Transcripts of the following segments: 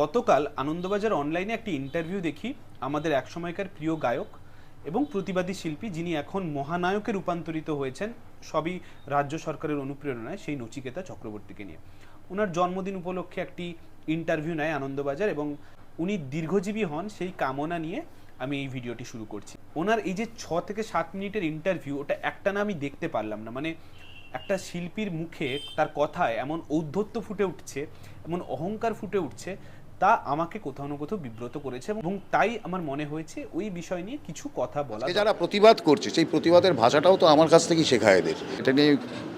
গতকাল আনন্দবাজার অনলাইনে একটি ইন্টারভিউ দেখি আমাদের একসময়কার প্রিয় গায়ক এবং প্রতিবাদী শিল্পী যিনি এখন মহানায়কে রূপান্তরিত হয়েছেন, সবই রাজ্য সরকারের অনুপ্রেরণায় সেই নচিকেতা চক্রবর্তীকে নিয়ে। ওনার জন্মদিন উপলক্ষে একটি ইন্টারভিউ নেয় আনন্দবাজার এবং উনি দীর্ঘজীবী হন সেই কামনা নিয়ে আমি এই ভিডিওটি শুরু করছি। ওনার এই যে ছ থেকে সাত মিনিটের ইন্টারভিউ, ওটা একটা না আমি দেখতে পারলাম না। মানে একটা শিল্পীর মুখে তার কথায় এমন ঔদ্ধত্য ফুটে উঠছে, এমন অহংকার ফুটে উঠছে তা আমাকে কোথাও না কোথাও বিব্রত করেছে এবং তাই আমার মনে হয়েছে ওই বিষয় নিয়ে কিছু কথা বলা যারা প্রতিবাদ করছে সেই প্রতিবাদের ভাষাটাও তো আমার কাছ থেকেই শেখা এদের। এটা নিয়ে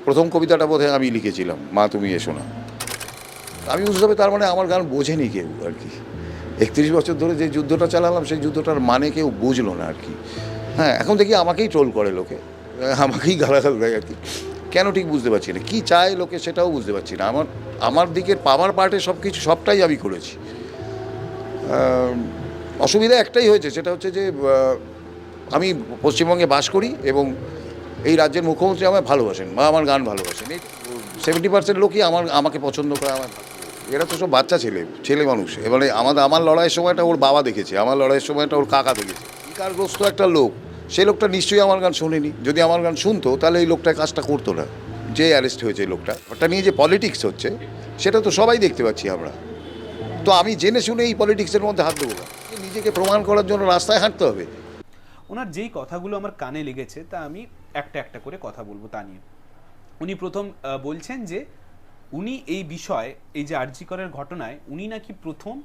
প্রথম কবিতাটা বোধহয় আমি লিখেছিলাম মা তুমি এসো না। আমি বুঝতে হবে তার মানে আমার গান বোঝেনি কেউ আর কি। একত্রিশ বছর ধরে যে যুদ্ধটা চালালাম সেই যুদ্ধটার মানে কেউ বুঝলো না আর কি। হ্যাঁ এখন দেখি আমাকেই ট্রোল করে লোকে। আমাকেই গালাগাল দেয় আর কি। কেন ঠিক বুঝতে পারছি না? কী চায় লোকে সেটাও বুঝতে পারছি না। আমার আমার দিকের পাওয়ার পার্টে সব কিছু সবটাই আমি করেছি। অসুবিধা একটাই হয়েছে, সেটা হচ্ছে যে আমি পশ্চিমবঙ্গে বাস করি এবং এই রাজ্যের মুখ্যমন্ত্রী আমায় ভালোবাসেন বা আমার গান ভালোবাসেন। এই সেভেন্টি পার্সেন্ট লোকই আমার, আমাকে পছন্দ করে, আমার এরা তো সব বাচ্চা ছেলে ছেলে মানুষ। এবারে আমাদের, আমার লড়াইয়ের সময়টা ওর বাবা দেখেছে, আমার লড়াইয়ের সময়টা ওর কাকা দেখেছে। বিকারগ্রস্ত একটা লোক। সেই লোকটা নিশ্চয়ই আমার গান শোনেনি। যদি আমার গান শুনতো, তাহলে এই লোকটা কাজটা করতো না। যে অ্যারেস্ট হয়েছে এই লোকটা। ওটা নিয়ে যে পলিটিক্স হচ্ছে, সেটা তো সবাই দেখতে পাচ্ছি আমরা। তো আমি জেনে শুনে এই পলিটিক্সের মধ্যে হাত দেবো না। নিজেকে প্রমাণ করার জন্য রাস্তায় হাঁটতে হবে। ওনার যেই কথাগুলো আমার কানে লেগেছে, তা আমি একটা একটা করে কথা বলব তা নিয়ে। উনি প্রথম বলছেন যে, উনি এই বিষয়, এই যে আরজিকরের ঘটনায়, উনি নাকি প্রথম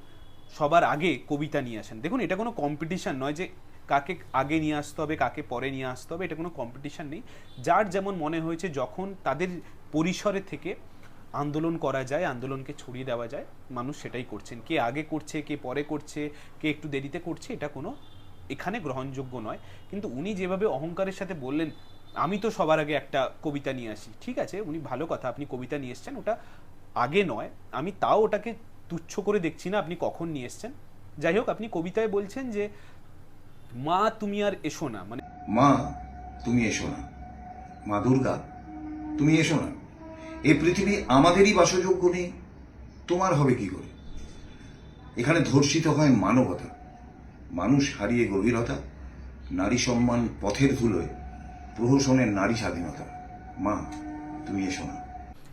সবার আগে কবিতা নিয়ে আসেন। দেখুন, এটা কোনো কম্পিটিশন নয় যে কাকে আগে নিয়ে আসতে হবে, কাকে পরে নিয়ে আসতে হবে, এটা কোনো কম্পিটিশন নেই। যার যেমন মনে হয়েছে, যখন তাদের পরিসরে থেকে আন্দোলন করা যায়, আন্দোলনকে ছড়িয়ে দেওয়া যায়, মানুষ সেটাই করছেন। কে আগে করছে, কে পরে করছে, কে একটু দেরিতে করছে, এটা কোনো এখানে গ্রহণযোগ্য নয়। কিন্তু উনি যেভাবে অহংকারের সাথে বললেন, আমি তো সবার আগে একটা কবিতা নিয়ে আসি। ঠিক আছে, উনি ভালো কথা, আপনি কবিতা নিয়ে এসছেন, ওটা আগে নয়। আমি তাও ওটাকে তুচ্ছ করে দেখছি না, আপনি কখন নিয়ে এসছেন। যাই হোক, আপনি কবিতায় বলছেন যে মা তুমি আর এসো না মানে মা তুমি এসো না। মা দুর্গা তুমি এসো না। এই পৃথিবী আমাদেরই বাসযোগ্য নেই তোমার হবে কি করে? এখানে ধর্ষিত হয় মানবতা। মানুষ হারিয়ে গভীরতা নারী সম্মান পথের ধুলোয় প্রহসনের নারী স্বাধীনতা। মা তুমি এসো না।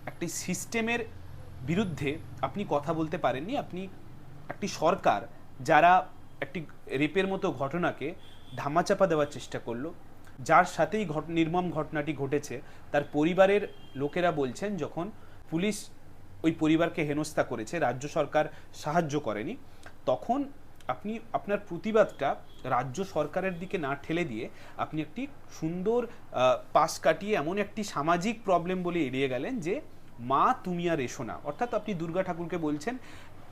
একটি সিস্টেমের বিরুদ্ধে আপনি কথা বলতে পারেননি আপনি একটি সরকার যারা একটি রেপের মতো ঘটনাকে ধামাচাপা দেওয়ার চেষ্টা করল। যার সাথেই ঘট, নির্মম ঘটনাটি ঘটেছে, তার পরিবারের লোকেরা বলছেন যখন পুলিশ ওই পরিবারকে হেনস্থা করেছে, রাজ্য সরকার সাহায্য করেনি, তখন আপনি, আপনার প্রতিবাদটা রাজ্য সরকারের দিকে না ঠেলে দিয়ে আপনি একটি সুন্দর পাশ কাটিয়ে এমন একটি সামাজিক প্রবলেম বলে এড়িয়ে গেলেন যে, মা, তুমি আর এসো না। অর্থাৎ আপনি দুর্গা ঠাকুরকে বলছেন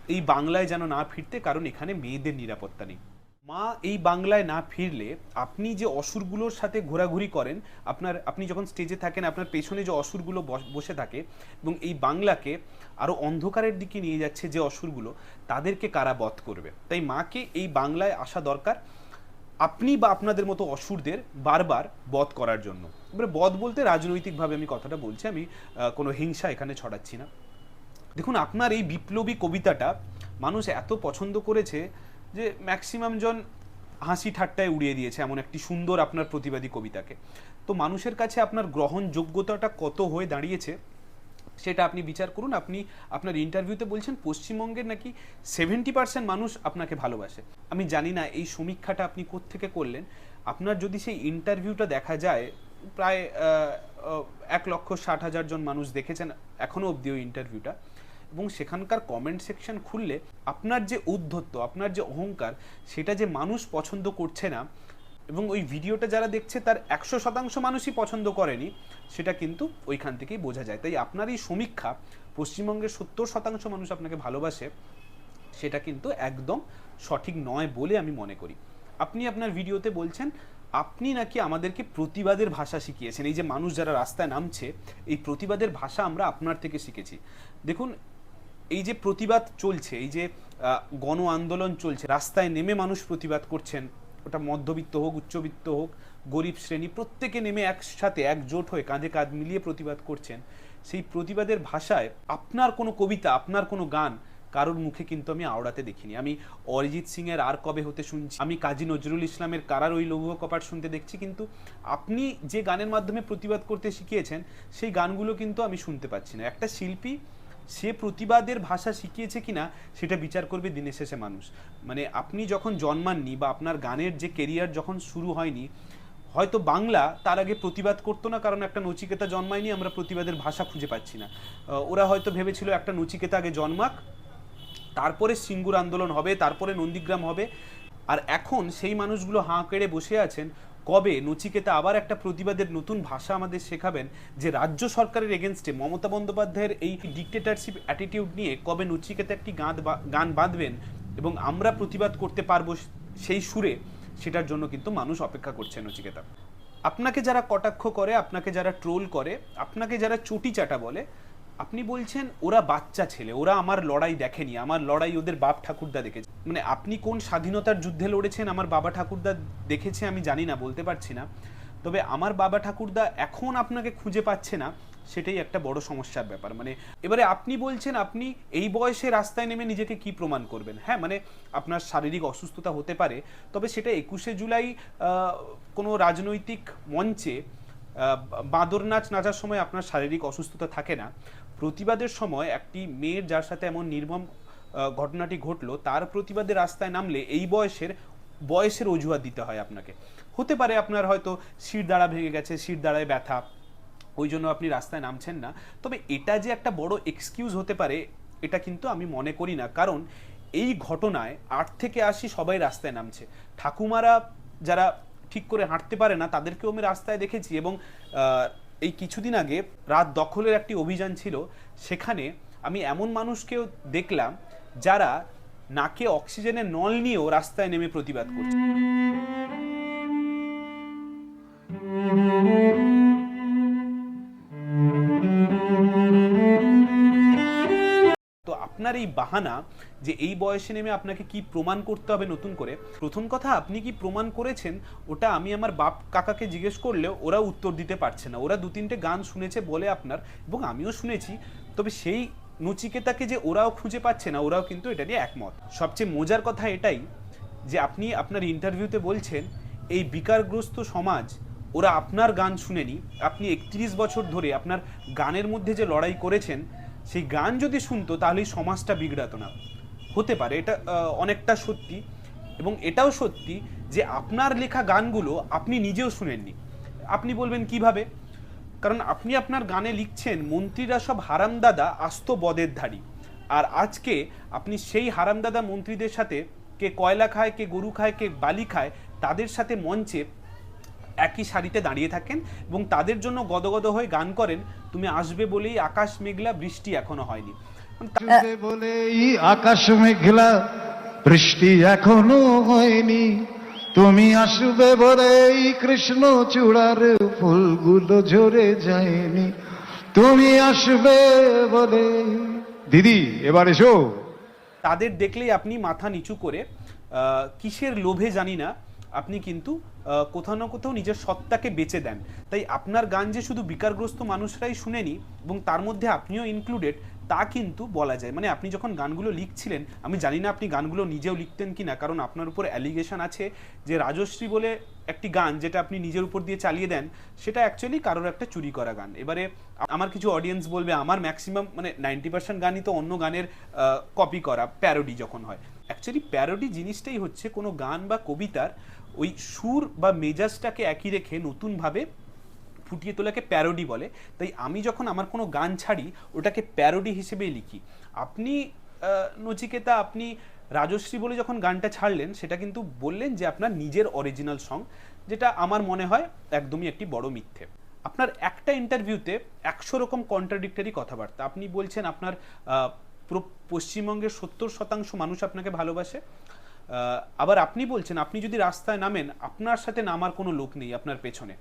এই বাংলায় যেন না ফিরতে, কারণ এখানে মেয়েদের নিরাপত্তা নেই। মা এই বাংলায় না ফিরলে আপনি যে অসুরগুলোর সাথে ঘোরাঘুরি করেন, আপনার, আপনি যখন স্টেজে থাকেন, আপনার পেছনে যে অসুরগুলো বস- থাকে এবং এই বাংলাকে আরও অন্ধকারের দিকে নিয়ে যাচ্ছে যে অসুরগুলো, তাদেরকে কারা বধ করবে। তাই মাকে এই বাংলায় আসা দরকার, আপনি বা আপনাদের মতো অসুরদের বারবার বধ করার জন্য। এবারে বধ বলতে রাজনৈতিকভাবে আমি কথাটা বলছি, আমি কোনো হিংসা এখানে ছড়াচ্ছি না। দেখুন, আপনার এই বিপ্লবী কবিতাটা মানুষ এত পছন্দ করেছে যে ম্যাক্সিমাম জন হাসি ঠাট্টায় উড়িয়ে দিয়েছে এমন একটি সুন্দর আপনার প্রতিবাদী কবিতাকে। তো মানুষের কাছে আপনার গ্রহণযোগ্যতাটা কত হয়ে দাঁড়িয়েছে সেটা আপনি বিচার করুন। আপনি আপনার ইন্টারভিউতে বলছেন, পশ্চিমবঙ্গের নাকি সেভেন্টি পার্সেন্ট মানুষ আপনাকে ভালোবাসে। আমি জানি না এই সমীক্ষাটা আপনি কোত্থেকে করলেন। আপনার যদি সেই ইন্টারভিউটা দেখা যায়, প্রায় এক লক্ষ ষাট হাজার জন মানুষ দেখেছেন এখনও অবধি ওই ইন্টারভিউটা এবং সেখানকার কমেন্ট সেকশন খুললে আপনার যে উদ্ধত্ত, আপনার যে অহংকার, সেটা যে মানুষ পছন্দ করছে না এবং ওই ভিডিওটা যারা দেখছে তার একশো শতাংশ মানুষই পছন্দ করেনি, সেটা কিন্তু ওইখান থেকেই বোঝা যায়। তাই আপনার এই সমীক্ষা পশ্চিমবঙ্গের সত্তর শতাংশ মানুষ আপনাকে ভালোবাসে, সেটা কিন্তু একদম সঠিক নয় বলে আমি মনে করি। আপনি আপনার ভিডিওতে বলছেন, আপনি নাকি আমাদেরকে প্রতিবাদের ভাষা শিখিয়েছেন। এই যে মানুষ যারা রাস্তায় নামছে, এই প্রতিবাদের ভাষা আমরা আপনার থেকে শিখেছি। দেখুন এই যে প্রতিবাদ চলছে, এই যে গণ আন্দোলন চলছে, রাস্তায় নেমে মানুষ প্রতিবাদ করছেন, ওটা মধ্যবিত্ত হোক, উচ্চবিত্ত হোক, গরিব শ্রেণি, প্রত্যেকে নেমে একসাথে একজোট হয়ে কাঁধে কাঁধ মিলিয়ে প্রতিবাদ করছেন, সেই প্রতিবাদের ভাষায় আপনার কোনো কবিতা, আপনার কোনো গান কারোর মুখে কিন্তু আমি আওড়াতে দেখিনি। আমি অরিজিৎ সিং এর আর কবে হতে শুনছি, আমি কাজী নজরুল ইসলামের কারার ওই লৌহ কপাট শুনতে দেখছি, কিন্তু আপনি যে গানের মাধ্যমে প্রতিবাদ করতে শিখিয়েছেন, সেই গানগুলো কিন্তু আমি শুনতে পাচ্ছি না। একটা শিল্পী সে প্রতিবাদের ভাষা শিখিয়েছে কিনা, সেটা বিচার করবে দিনের শেষে মানুষ। মানে আপনি যখন জন্মাননি বা আপনার গানের যে কেরিয়ার যখন শুরু হয়নি, হয়তো বাংলা তার আগে প্রতিবাদ করতো না, কারণ একটা নচিকেতা জন্মায়নি, আমরা প্রতিবাদের ভাষা খুঁজে পাচ্ছি না। ওরা হয়তো ভেবেছিল একটা নচিকেতা আগে জন্মাক, তারপরে সিঙ্গুর আন্দোলন হবে, তারপরে নন্দীগ্রাম হবে। আর এখন সেই মানুষগুলো হাঁ কেড়ে বসে আছেন কবে নচিকেতা আবার একটা প্রতিবাদের নতুন ভাষা আমাদের শেখাবেন যে রাজ্য সরকারের এগেনস্টে মমতা বন্দ্যোপাধ্যায়ের এই ডিক্টেটারশিপ অ্যাটিটিউড নিয়ে কবে নচিকেতা একটি গান গান বাঁধবেন এবং আমরা প্রতিবাদ করতে পারব সেই সুরে, সেটার জন্য কিন্তু মানুষ অপেক্ষা করছে নচিকেতা। আপনাকে যারা কটাক্ষ করে, আপনাকে যারা ট্রোল করে, আপনাকে যারা চটি চাটা বলে আপনি বলছেন ওরা বাচ্চা ছেলে, ওরা আমার লড়াই দেখেনি, আমার লড়াই ওদের বাপ ঠাকুরদা দেখেছে। মানে আপনি কোন স্বাধীনতার যুদ্ধে লড়েছেন, আমার বাবা ঠাকুরদা দেখেছে আমি জানি না, বলতে পারছি না। তবে আমার বাবা ঠাকুরদা এখন আপনাকে খুঁজে পাচ্ছে না, সেটাই একটা বড় সমস্যার ব্যাপার। মানে এবারে আপনি বলছেন আপনি এই বয়সে রাস্তায় নেমে নিজেকে কি প্রমাণ করবেন? হ্যাঁ মানে আপনার শারীরিক অসুস্থতা হতে পারে, তবে সেটা একুশে জুলাই কোনো রাজনৈতিক মঞ্চে বাঁদর নাচ নাচার সময় আপনার শারীরিক অসুস্থতা থাকে না। প্রতিবাদের সময় একটি মেয়ের যার সাথে এমন নির্মম ঘটনাটি ঘটলো, তার প্রতিবাদে রাস্তায় নামলে এই বয়সের বয়সের অজুহাত দিতে হয় আপনাকে। হতে পারে আপনার হয়তো শির ভেঙে গেছে, শির ব্যথা, ওই জন্য আপনি রাস্তায় নামছেন না। তবে এটা যে একটা বড় এক্সকিউজ হতে পারে, এটা কিন্তু আমি মনে করি না। কারণ এই ঘটনায় আট থেকে আশি সবাই রাস্তায় নামছে। ঠাকুমারা যারা ঠিক করে হাঁটতে পারে না, তাদেরকেও আমি রাস্তায় দেখেছি এবং এই কিছুদিন আগে রাত দখলের একটি অভিযান ছিল, সেখানে আমি এমন মানুষকেও দেখলাম যারা নাকে অক্সিজেনের নল নিয়েও রাস্তায় নেমে প্রতিবাদ করছে। আপনার এই বাহানা যে এই বয়সে নেমে আপনাকে কি প্রমাণ করতে হবে নতুন করে, প্রথম কথা আপনি কি প্রমাণ করেছেন, ওটা আমি আমার বাপ কাকাকে জিজ্ঞেস করলেও ওরা উত্তর দিতে পারছে না। ওরা দু তিনটে গান শুনেছে বলে আপনার এবং আমিও শুনেছি, তবে সেই নচিকেতাকে যে ওরাও খুঁজে পাচ্ছে না, ওরাও কিন্তু এটা নিয়ে একমত। সবচেয়ে মজার কথা এটাই যে আপনি আপনার ইন্টারভিউতে বলছেন, এই বিকারগ্রস্ত সমাজ, ওরা আপনার গান শুনেনি। আপনি একত্রিশ বছর ধরে আপনার গানের মধ্যে যে লড়াই করেছেন সেই গান যদি শুনতো, তাহলে সমাজটা বিগড়াতো না। হতে পারে, এটা অনেকটা সত্যি। এবং এটাও সত্যি যে আপনার লেখা গানগুলো আপনি নিজেও শুনেননি। আপনি বলবেন, কীভাবে? কারণ আপনি আপনার গানে লিখছেন, মন্ত্রীরা সব হারামদাদা, আস্ত বদের ধারী আর আজকে আপনি সেই হারামদাদা মন্ত্রীদের সাথে কে কয়লা খায়, কে গরু খায়, কে বালি খায়, তাদের সাথে মঞ্চে একই সারিতে দাঁড়িয়ে থাকেন এবং তাদের জন্য গদগদ হয়ে গান করেন তুমি আসবে বলেই আকাশ মেঘলা বৃষ্টি এখনও হয়নি। বলেই আকাশ মেঘলা বৃষ্টি এখনও হয়নি। তুমি আসবে বলেই কৃষ্ণ চূড়ার ফুলগুলো ঝরে যায়নি। তুমি আসবে বলে দিদি এবার এসো। তাদের দেখলেই আপনি মাথা নিচু করে আহ, কিসের লোভে জানি না আপনি কিন্তু কোথাও না কোথাও নিজের সত্তাকে বেচে দেন। তাই আপনার গান যে শুধু বিকারগ্রস্ত মানুষরাই শুনেনি, এবং তার মধ্যে আপনিও ইনক্লুডেড তা কিন্তু বলা যায়। মানে আপনি যখন গানগুলো লিখছিলেন, আমি জানি না আপনি গানগুলো নিজেও লিখতেন কি না কারণ আপনার উপর অ্যালিগেশন আছে যে রাজশ্রী বলে একটি গান যেটা আপনি নিজের উপর দিয়ে চালিয়ে দেন, সেটা অ্যাকচুয়ালি কারোর একটা চুরি করা গান। এবারে আমার কিছু অডিয়েন্স বলবে, আমার ম্যাক্সিমাম মানে নাইনটি পার্সেন্ট গানই তো অন্য গানের কপি করা প্যারোডি যখন হয়। অ্যাকচুয়ালি প্যারোডি জিনিসটাই হচ্ছে কোনো গান বা কবিতার ওই সুর বা মেজাজটাকে একই রেখে নতুনভাবে ফুটিয়ে তোলাকে প্যারোডি বলে। তাই আমি যখন আমার কোনো গান ছাড়ি, ওটাকে প্যারোডি হিসেবেই লিখি। আপনি নচিকেতা, আপনি রাজশ্রী বলে যখন গানটা ছাড়লেন, সেটা কিন্তু বললেন যে আপনার নিজের অরিজিনাল সং যেটা আমার মনে হয় একদমই একটি বড় মিথ্যে। আপনার একটা ইন্টারভিউতে একশো রকম কন্ট্রাডিক্টরি কথাবার্তা। আপনি বলছেন আপনার পশ্চিমবঙ্গের সত্তর শতাংশ মানুষ আপনাকে ভালোবাসে। আবার আপনি বলছেন, আপনি যদি রাস্তায় নামেন, আপনার সাথে নামার কোনো লোক নেই আপনার পেছনে।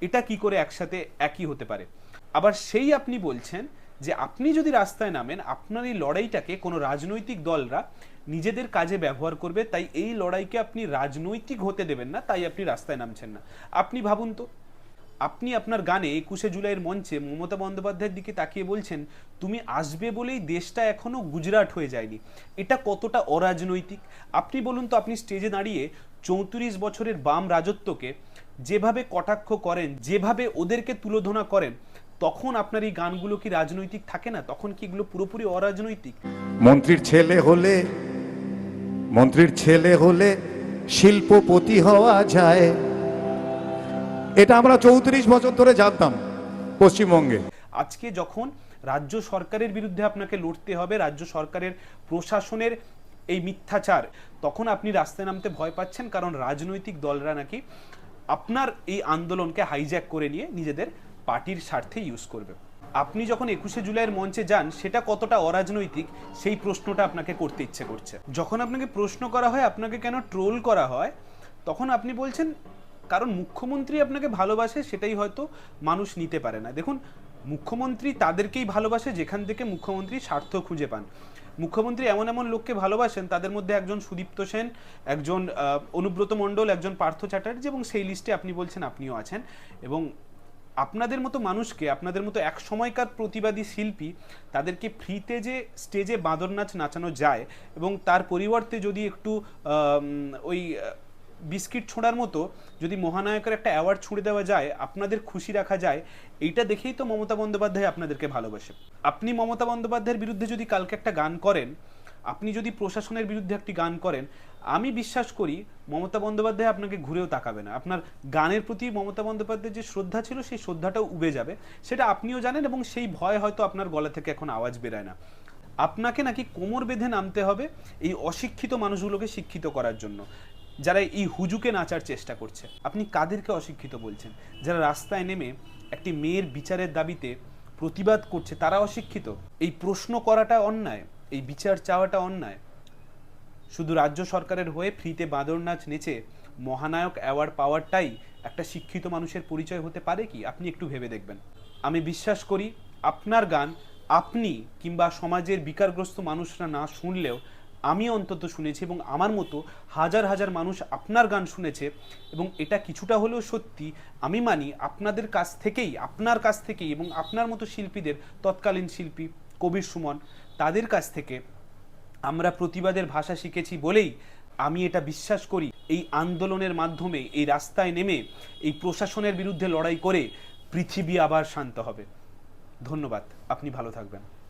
এটা কি করে একসাথে একই হতে পারে? আবার সেই আপনি বলছেন যে আপনি যদি রাস্তায় নামেন, আপনার এই লড়াইটাকে কোনো রাজনৈতিক দলরা নিজেদের কাজে ব্যবহার করবে, তাই এই লড়াইকে আপনি রাজনৈতিক হতে দেবেন না, তাই আপনি রাস্তায় নামছেন না। আপনি ভাবুন তো। আপনি আপনার গানে একুশে জুলাইয়ের মঞ্চে মমতা বন্দ্যোপাধ্যায়ের দিকে তাকিয়ে বলছেন, তুমি আসবে বলেই দেশটা এখনও গুজরাট হয়ে যায়নি। এটা কতটা অরাজনৈতিক? আপনি বলুন তো, আপনি স্টেজে দাঁড়িয়ে চৌত্রিশ বছরের বাম রাজত্বকে যেভাবে কটাক্ষ করেন, যেভাবে ওদেরকে তুলোধনা করেন, তখন আপনার এই গানগুলো কি রাজনৈতিক থাকে না? তখন কি এগুলো পুরোপুরি অরাজনৈতিক? মন্ত্রীর ছেলে হলে, মন্ত্রীর ছেলে হলে শিল্পপতি হওয়া যায়। এটা আমরা চৌত্রিশ বছর ধরে জানতাম পশ্চিমবঙ্গে। আজকে যখন রাজ্য সরকারের বিরুদ্ধে আপনাকে লড়তে হবে, রাজ্য সরকারের প্রশাসনের এই মিথ্যাচার, তখন আপনি রাস্তায় নামতে ভয় পাচ্ছেন কারণ রাজনৈতিক দলরা নাকি আপনার এই আন্দোলনকে হাইজ্যাক করে নিয়ে নিজেদের পার্টির স্বার্থে ইউজ করবে। আপনি যখন একুশে জুলাইয়ের মঞ্চে যান, সেটা কতটা অরাজনৈতিক, সেই প্রশ্নটা আপনাকে করতে ইচ্ছে করছে। যখন আপনাকে প্রশ্ন করা হয়, আপনাকে কেন ট্রোল করা হয়, তখন আপনি বলছেন কারণ মুখ্যমন্ত্রী আপনাকে ভালোবাসে সেটাই হয়তো মানুষ নিতে পারে না। দেখুন, মুখ্যমন্ত্রী তাদেরকেই ভালোবাসে যেখান থেকে মুখ্যমন্ত্রী স্বার্থ খুঁজে পান। মুখ্যমন্ত্রী এমন এমন লোককে ভালোবাসেন, তাদের মধ্যে একজন সুদীপ্ত সেন, একজন অনুব্রত মণ্ডল, একজন পার্থ চ্যাটার্জি এবং সেই লিস্টে আপনি বলছেন আপনিও আছেন। এবং আপনাদের মতো মানুষকে, আপনাদের মতো এক সময়কার প্রতিবাদী শিল্পী তাদেরকে ফ্রিতে যে স্টেজে বাঁদর নাচ নাচানো যায় এবং তার পরিবর্তে যদি একটু ওই বিস্কিট ছোঁড়ার মতো যদি মহানায়কের একটা অ্যাওয়ার্ড ছুঁড়ে দেওয়া যায়, আপনাদের খুশি রাখা যায়, এইটা দেখেই তো মমতা বন্দ্যোপাধ্যায় আপনাদেরকে ভালোবাসে। আপনি মমতা বন্দ্যোপাধ্যায়ের বিরুদ্ধে যদি কালকে একটা গান করেন, আপনি যদি প্রশাসনের বিরুদ্ধে একটি গান করেন, আমি বিশ্বাস করি মমতা বন্দ্যোপাধ্যায় আপনাকে ঘুরেও তাকাবে না। আপনার গানের প্রতি মমতা বন্দ্যোপাধ্যায়ের যে শ্রদ্ধা ছিল, সেই শ্রদ্ধাটাও উবে যাবে। সেটা আপনিও জানেন এবং সেই ভয় হয়তো আপনার গলা থেকে এখন আওয়াজ বেরোয় না। আপনাকে নাকি কোমর বেঁধে নামতে হবে এই অশিক্ষিত মানুষগুলোকে শিক্ষিত করার জন্য। যারা এই হুজুকে নাচার চেষ্টা করছে। আপনি কাদেরকে অশিক্ষিত বলছেন? যারা রাস্তায় নেমে একটি মেয়ের বিচারের দাবিতে প্রতিবাদ করছে, তারা অশিক্ষিত? এই প্রশ্ন করাটা অন্যায়? এই বিচার চাওয়াটা অন্যায়? শুধু রাজ্য সরকারের হয়ে ফ্রিতে বাঁদর নাচ নেচে মহানায়ক অ্যাওয়ার্ড পাওয়ারটাই একটা শিক্ষিত মানুষের পরিচয় হতে পারে কি? আপনি একটু ভেবে দেখবেন। আমি বিশ্বাস করি, আপনার গান আপনি কিংবা সমাজের বিকারগ্রস্ত মানুষরা না শুনলেও আমি অন্তত শুনেছি এবং আমার মতো হাজার হাজার মানুষ আপনার গান শুনেছে এবং এটা কিছুটা হলেও সত্যি, আমি মানি আপনাদের কাছ থেকেই, আপনার কাছ থেকেই এবং আপনার মতো শিল্পীদের, তৎকালীন শিল্পী কবির সুমন, তাদের কাছ থেকে আমরা প্রতিবাদের ভাষা শিখেছি বলেই আমি এটা বিশ্বাস করি। এই আন্দোলনের মাধ্যমে, এই রাস্তায় নেমে, এই প্রশাসনের বিরুদ্ধে লড়াই করে পৃথিবী আবার শান্ত হবে। ধন্যবাদ। আপনি ভালো থাকবেন।